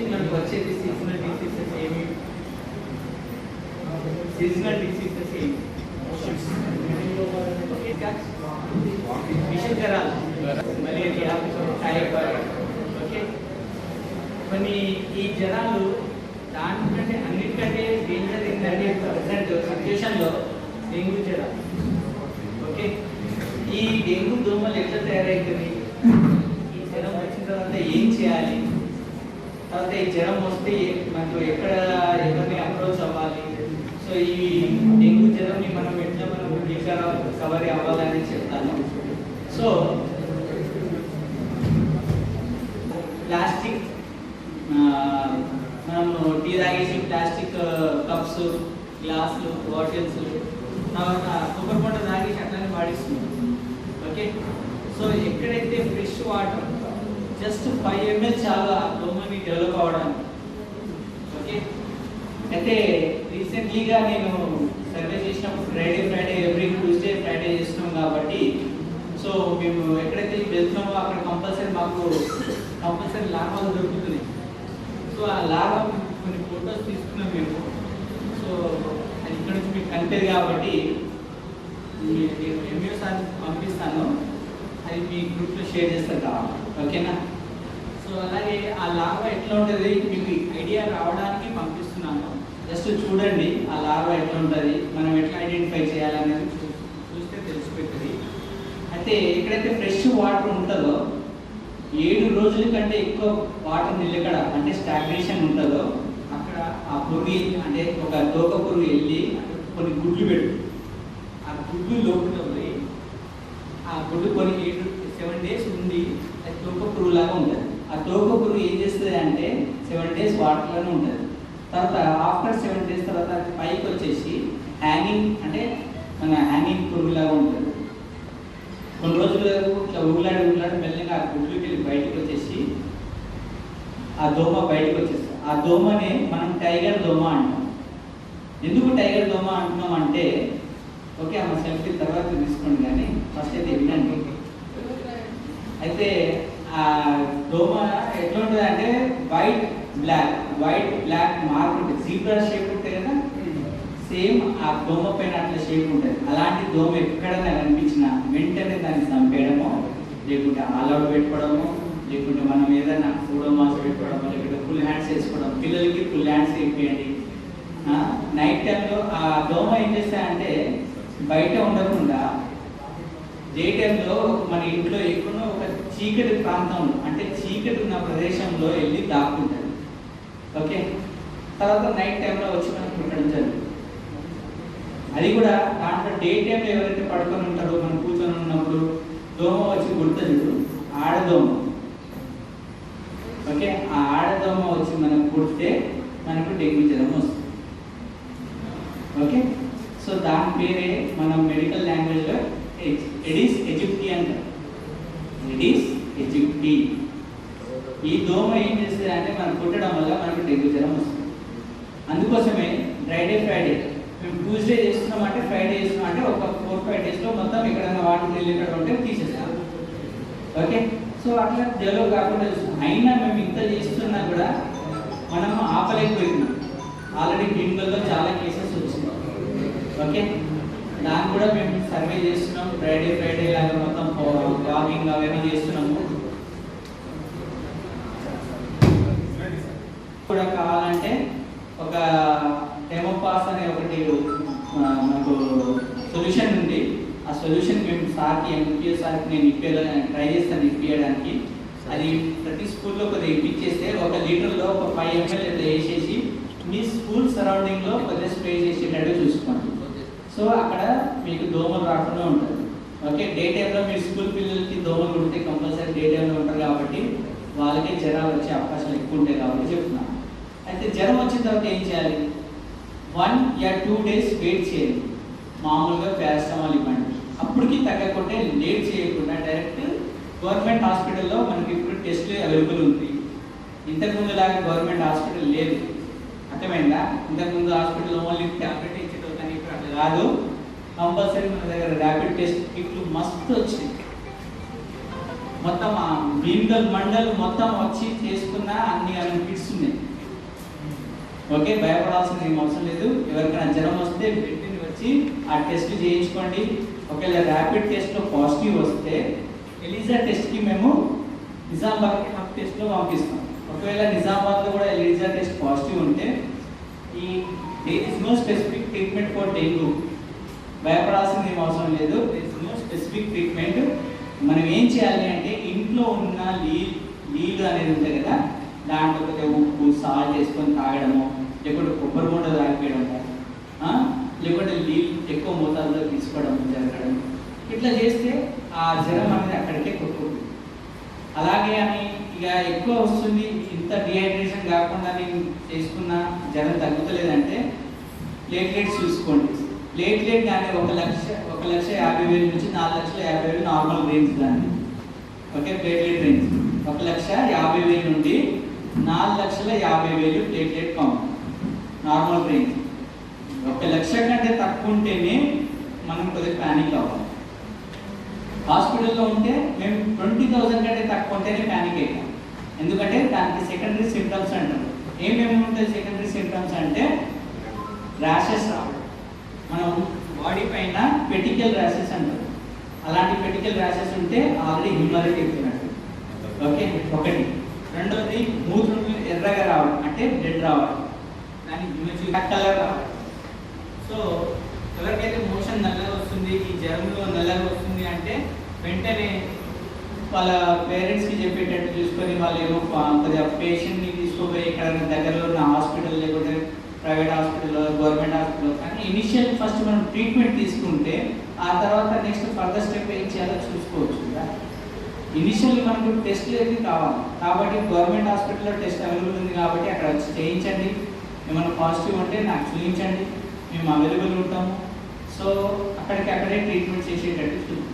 Mostly మనకు వచ్చేది seasonal diseases ఏమి? సీజనల్ డిసీజెస్ ఏమి? ఇంకా జ్వరాలు మలేరియా టైఫాయిడ్. ఓకే? కొన్ని ఈ జ్వరాలు దానికంటే అన్నిటికంటే డేంజర్ ఏంటంటే ప్రజెంట్ సిచ్యువేషన్లో డెంగ్యూ జ్వరాలు ఓకే? ఈ డెంగ్యూ దోమలు ఎట్లా తయారవుతుంది ఈ జ్వరం వచ్చిన తర్వాత ఏం చేయాలి? తర్వాత ఈ జ్వరం వస్తే మనకు ఎక్కడ ఎవరిని అప్రోచ్ అవ్వాలి? సో ఈ డెంగ్యూ జ్వరంని మనం ఎట్లా మనం రికవరీ అవ్వాలని చెప్తాను. సో ప్లాస్టిక్ మనం టీ తాగేసి ప్లాస్టిక్ కప్స్ గ్లాసులు బాటిల్స్ తర్వాత కొబ్బరి పంట తాగేసి అట్లానే వాడిస్తున్నాం. ఓకే? సో ఎక్కడైతే fresh water just five ML చాలా ఆ దోమని డెవలప్ అవడానికి ఓకే? అయితే రీసెంట్లీగా నేను సర్వే చేసినప్పుడు Friday Friday every Tuesday Friday చేస్తున్నాం కాబట్టి. సో మేము ఎక్కడైతే వెళ్తున్నామో అక్కడ కంపల్సరీ మాకు కంపల్సరీ లాభాలు దొరుకుతున్నాయి. సో ఆ లాభం కొన్ని ఫొటోస్ తీసుకున్నాం మేము. సో అది ఇక్కడ నుంచి మీకు కనిపించదు కాబట్టి నేను ఎంఏ పంపిస్తాను. అది మీ గ్రూప్లో షేర్ చేస్తాను. ఓకేనా? సో అలాగే ఆ లాభ ఎట్లా ఉంటుంది? మీకు ఐడియా రావడానికి పంపిస్తున్నాను. జస్ట్ చూడండి ఆ లాభ ఎట్లా ఉంటుంది? మనం ఎట్లా ఐడెంటిఫై చేయాలనేది చూ- చూస్తే తెలిసిపోతుంది. అయితే ఎక్కడైతే ఫ్రెష్ వాటర్ ఉంటుందో ఏడు రోజుల కంటే ఎక్కువ వాటర్ నిలకడ అంటే స్టాగ్నేషన్ ఉంటుందో అక్కడ ఆ పురుగు అంటే ఒక దోక పురుగు వెళ్ళి కొన్ని గుడ్లు పెడుతుంది. ఆ గుడ్లు లోపల ఆ గుడ్డు కొన్ని ఏడు సెవెన్ డేస్ ఉంది అది దోక పురుగులాగా ఉంటుంది. ఆ తోక పురుగు ఏం చేస్తుంది అంటే సెవెన్ డేస్ వాటర్లోనే ఉంటుంది. తర్వాత ఆఫ్టర్ సెవెన్ డేస్ తర్వాత పైకి వచ్చేసి హ్యాంగింగ్ అంటే మన హ్యాంగింగ్ పురుగులాగా ఉంటుంది. కొన్ని రోజులు ఇట్లా ఊగులాడి ఊగులాడి మెల్లగా ఆ గుడ్లుకి వెళ్ళి బయటకు వచ్చేసి ఆ దోమ బయటకు వచ్చేస్తుంది. ఆ దోమనే మనం టైగర్ దోమ అంటాం. ఎందుకు టైగర్ దోమ అంటున్నాం అంటే ఓకే అమ్మ సెల్ఫీ తర్వాత తీసుకోండి కానీ ఫస్ట్ అయితే వినండి. అయితే దోమ ఎట్లా ఉంటుంది అంటే white black white black mark ఉంటుంది. జీబ్రా షేప్ ఉంటుంది కదా? సేమ్ ఆ దోమ పైన అట్లా షేప్ ఉంటుంది. అలాంటి దోమ ఎక్కడైనా కనిపించినా వెంటనే దాన్ని చంపేయడము లేకుంటే ఆలౌట్ పెట్టుకోవడము లేకుంటే మనం ఏదైనా ఫూడో మాస్ పెట్టుకోవడము లేకుంటే ఫుల్ హ్యాండ్స్ వేసుకోవడం పిల్లలకి ఫుల్ హ్యాండ్స్ వేపియండి. నైట్ టైంలో ఆ దోమ ఏం చేస్తాయంటే బయట ఉండకుండా డే టైంలో మన ఇంట్లో ఎక్కడో ఒక చీకటి ప్రాంతం అంటే చీకటి ఉన్న ప్రదేశంలో వెళ్ళి దాక్కుంటుంది ఓకే? తర్వాత నైట్ టైంలో వచ్చి మనం కుట్టడం జరుగుతుంది అది కూడా దాంట్లో డే టైంలో ఎవరైతే పడుకొని ఉంటారో మనం కూర్చొని ఉన్నప్పుడు దోమ వచ్చి కుడుతుంది ఆడదోమ ఓకే? ఆ ఆడదోమ వచ్చి మనకు కుడితే మనకు డెంగ్యూ జ్వరం వస్తుంది. ఓకే? సో దాని పేరే మనం మెడికల్ లాంగ్వేజ్లో ఎడిస్ ఎజిప్టి అంటారు ఎడిస్ ఎజిప్టి ఈ దోమ ఏం చేస్తుంది అంటే మనం కుట్టడం వల్ల మనకు డెంగ్యూ జ్వరం వస్తుంది. అందుకోసమే ఫ్రైడే ఫ్రైడే మేము ట్యూస్డే చేస్తున్నాం అంటే ఫ్రైడే చేస్తున్నాం అంటే ఒక ఫోర్ ఫైవ్ డేస్లో మొత్తం ఎక్కడైనా వాటర్ వెళ్ళేటట్టు ఉంటే తీసేస్తాం. ఓకే సో అట్లా డెవలప్ కాకుండా చూస్తున్నాం అయినా మేము ఇంత చేస్తున్నా కూడా మనం ఆపలేకపోతున్నాం. ఆల్రెడీ క్లినికల్లో చాలా కేసెస్ వచ్చినాయి. ఓకే దాన్ని కూడా మేము సర్వే చేస్తున్నాం. ఫ్రైడే ఫ్రైడే లాగా మొత్తం వాకింగ్ అవన్నీ చేస్తున్నాము. కూడా కావాలంటే ఒక డెమోపాస్ అనే ఒకటి మాకు సొల్యూషన్ ఉంది. ఆ సొల్యూషన్ మేము సార్కి ఎంపీఏ సార్కి నేను ఇప్పే ట్రై చేస్తాను ఇప్పించడానికి అది ప్రతి స్కూల్లో కొద్దిగా ఇప్పించేస్తే ఒక లీటర్లో ఒక ఫైవ్ ఎంఎల్ వేసేసి మీ స్కూల్ సరౌండింగ్లో కొద్దిగా స్ప్రే చేసేటట్టు చూసుకోండి. సో అక్కడ మీకు దోమలు రాకుండా ఉంటుంది ఓకే డే టైంలో మీరు స్కూల్ పిల్లలకి దోమలు ఉంటే కంపల్సరీ డే టైంలో ఉంటారు కాబట్టి వాళ్ళకే జ్వరాలు వచ్చే అవకాశాలు ఎక్కువ ఉంటాయి కాబట్టి చెప్తున్నాను అయితే జ్వరం వచ్చిన తర్వాత ఏం చేయాలి? వన్ యా టూ డేస్ వెయిట్ చేయాలి. మామూలుగా పారాస్టమాల్ ఇవ్వండి. అప్పటికి తగ్గకుంటే లేట్ చేయకుండా డైరెక్ట్ గవర్నమెంట్ హాస్పిటల్లో మనకి ఇప్పుడు టెస్ట్లు అవైలబుల్ ఉంది ఇంతకుముందు లాగా గవర్నమెంట్ హాస్పిటల్ లేదు. అర్థమైందా? ఇంతకుముందు హాస్పిటల్ ఓన్లీ ట్యాబ్లెట్ ఇచ్చేటో కానీ ఇప్పుడు అట్లా కాదు. కంపల్సరీ మన దగ్గర ర్యాపిడ్ టెస్ట్ కిట్లు మస్తు వచ్చినాయి మొత్తం ఆ భీమ్గల్ మండల్ మొత్తం వచ్చి చేసుకున్న అన్ని అన్ని కిట్స్ ఉన్నాయి. ఓకే భయపడాల్సిన ఏం అవసరం లేదు. ఎవరికైనా జ్వరం వస్తే వెంటనే వచ్చి ఆ టెస్ట్ చేయించుకోండి. ఒకవేళ ర్యాపిడ్ టెస్ట్లో పాజిటివ్ వస్తే ఎలిజా టెస్ట్కి మేము నిజామాబాద్కి హక్ టెస్ట్లో పంపిస్తాం. ఒకవేళ నిజామాబాద్లో కూడా ఎలిజా టెస్ట్ పాజిటివ్ ఉంటే ఈ there is no specific treatment for dengue భయపడాల్సింది ఏం అవసరం లేదు. There is no specific treatment మనం ఏం చేయాలి అంటే ఇంట్లో ఉన్న లీ నీళ్ళు అనేది ఉంటుంది కదా దాంట్లో కొద్దిగా ఉప్పు సాల్ట్ వేసుకొని తాగడము లేకుంటే కొబ్బరి బొండ తాగిపోయడము లేకుంటే నీళ్ళు ఎక్కువ మోతాదులో తీసుకోవడం జరగడం ఇట్లా చేస్తే ఆ జ్వరం అనేది అక్కడికే కొట్టుకుంటుంది. అలాగే అని ఇక ఎక్కువ వస్తుంది. ఇంత డిహైడ్రేషన్ కాకుండా నేను చేసుకున్న జ్వరం తగ్గుతలేదంటే ప్లేట్లెట్స్ చూసుకోండి. ప్లేట్లెట్ కానీ ఒక లక్ష ఒక లక్ష యాభై వేలు నుంచి నాలుగు లక్షల యాభై వేలు నార్మల్ రేంజ్ దాన్ని. ఓకే ప్లేట్లెట్ రేంజ్ ఒక లక్ష యాభై వేలు నుండి నాలుగు లక్షల యాభై వేలు ప్లేట్లెట్ కౌంట్ నార్మల్ రేంజ్ ఒక లక్ష కంటే తక్కువ ఉంటేనే మనం కొద్దిగా ప్యానిక్ అవ్వాలి. హాస్పిటల్లో ఉంటే మేము ట్వంటీ థౌసండ్ కంటే తక్కువ ఉంటేనే ప్యానిక్ అయ్యాం ఎందుకంటే దానికి సెకండరీ సిమ్టమ్స్ అంటారు. ఏమేమి ఉంటాయి సెకండరీ సిమ్టమ్స్ అంటే ర్యాషెస్ రావడం మనం బాడీ పైన పెటికల్ ర్యాషెస్ అంటారు అలాంటి పెటికల్ ర్యాషెస్ ఉంటే ఆల్రెడీ హ్యూమరేట్ ఎక్కినట్టు ఓకే ఒకటి. రెండోది మూత్రం ఎర్రగా రావడం అంటే బ్లడ్ రావడం. దానికి హిమోజీ కలర్ రావడం. సో ఎవరికైతే మోషన్ నల్లగా వస్తుంది ఈ జ్వరంలో నల్లగా వస్తుంది అంటే వెంటనే వాళ్ళ పేరెంట్స్కి చెప్పేటట్టు చూసుకొని వాళ్ళు ఏమో కొద్దిగా పేషెంట్ని తీసుకుపోయి ఎక్కడైనా దగ్గరలో ఉన్న హాస్పిటల్ లేకుంటే ప్రైవేట్ హాస్పిటల్లో గవర్నమెంట్ హాస్పిటల్ కానీ ఇనిషియల్ ఫస్ట్ మనం ట్రీట్మెంట్ తీసుకుంటే ఆ తర్వాత నెక్స్ట్ ఫర్దర్ స్టెప్ ఏం చేయాలో చూసుకోవచ్చు కదా. ఇనిషియల్ మనకు టెస్ట్ ఏది కావాలి. కాబట్టి గవర్నమెంట్ హాస్పిటల్లో టెస్ట్ అవైలబుల్ ఉంది కాబట్టి అక్కడ వచ్చి చేయించండి. ఏమైనా పాజిటివ్ ఉంటే నాకు చూపించండి మేము అవైలబుల్ ఉంటాము. సో అక్కడికి అక్కడే ట్రీట్మెంట్ చేసేటట్టు చూద్దాం.